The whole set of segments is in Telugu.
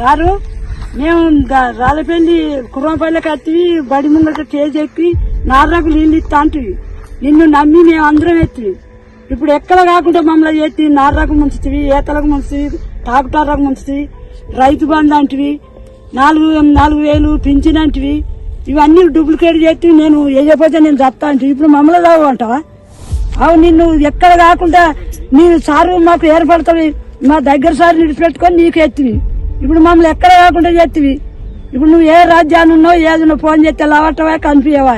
సారు మేము రాళ్ళపల్లి కుర్రంపల్లికి వచ్చి బడి ముంగట కేజీ ఎక్కి నార్రకు నీళ్ళు ఇస్తా అంటివి. నిన్ను నమ్మి మేము అందరం ఎత్తివి. ఇప్పుడు ఎక్కడ కాకుండా మమ్మల్ని ఎత్తి నార్రకు ముంచుతివి ఏతలకు ముంచుతివి టాకుటారకు ముంచుతివి రైతు బంధు అంటివి నాలుగు నాలుగు వేలు పింఛన్ అంటివి. ఇవన్నీ డూప్లికేట్ చేసి నేను వేయకపోతే నేను చెప్తా అంటే ఇప్పుడు మమ్మల్ని చదవంటావా? అవు నిన్ను ఎక్కడ కాకుండా నేను సారు మాకు ఏర్పడతావి మా దగ్గర సార్ నిడిపెట్టుకొని నీకు ఎత్తివి. ఇప్పుడు మమ్మల్ని ఎక్కడ కాకుండా చేతివి? ఇప్పుడు నువ్వు ఏ రాజ్యాన్ని ఉన్నావు ఏది నువ్వు ఫోన్ చేస్తే లావట్టవా కనిపించవా?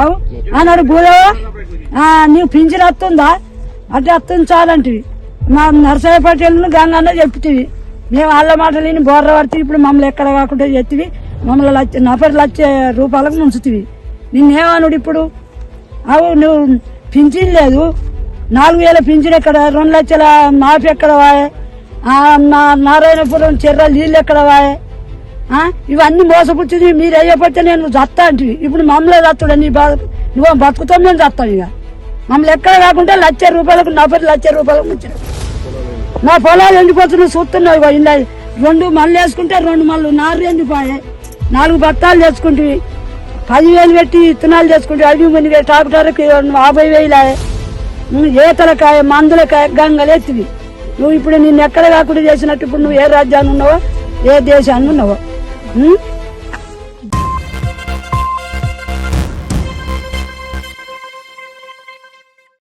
అవు? అన్నాడు పోయావా నీవు పింఛన్ వస్తుందా? అంటే వస్తుంది చాలంటివి. మా నరసయ్య పటేల్ గంగన్న చెప్తివి మేము వాళ్ళ మాటలు విని బోర్ర పడితే ఇప్పుడు మమ్మల్ని ఎక్కడ కాకుండా చేతివి? మమ్మల్ని లచ్చ నఫర్ లచ్చ రూపాయలకు ముంచుతివి. నిన్నేమనుడు ఇప్పుడు? అవు నువ్వు పింఛన్ లేదు. నాలుగు వేల పింఛన్ ఎక్కడ? రెండు లక్షల మాఫీ ఎక్కడ వాయే? నారాయణపురం చెర్ర నీళ్ళు ఎక్కడ వాయే? ఇవన్నీ మోసపుచ్చింది మీరు అయ్యపోతే నేను చస్తా అంటే. ఇప్పుడు మమ్మల్ని చస్తాడు నీ బాధ నువ్వు బతుకుతాం నేను చస్తాను ఇక. మమ్మల్ని ఎక్కడ కాకుండా లక్ష రూపాయలకు నలభై లక్ష రూపాయలకు వచ్చినా నా పొలాలు ఎండిపోతున్నాయి చూస్తున్నావు ఇలా రెండు మళ్ళీ వేసుకుంటే రెండు మళ్ళీ నారు ఎండిపోయాయి నాలుగు బత్తాలు చేసుకుంటే పదివేలు పెట్టి ఇత్తనాలు చేసుకుంటే అవి మునిగే టాకుటారుకి యాభై వేలు ఏతలకాయ మందులకాయ గంగలెత్తివి నువ్వు ఇప్పుడు నిన్ను ఎక్కడ కాకుండా చేసినట్టు ఇప్పుడు నువ్వు ఏ రాజ్యాన్ని ఉన్నావో ఏ దేశాన్ని ఉన్నావో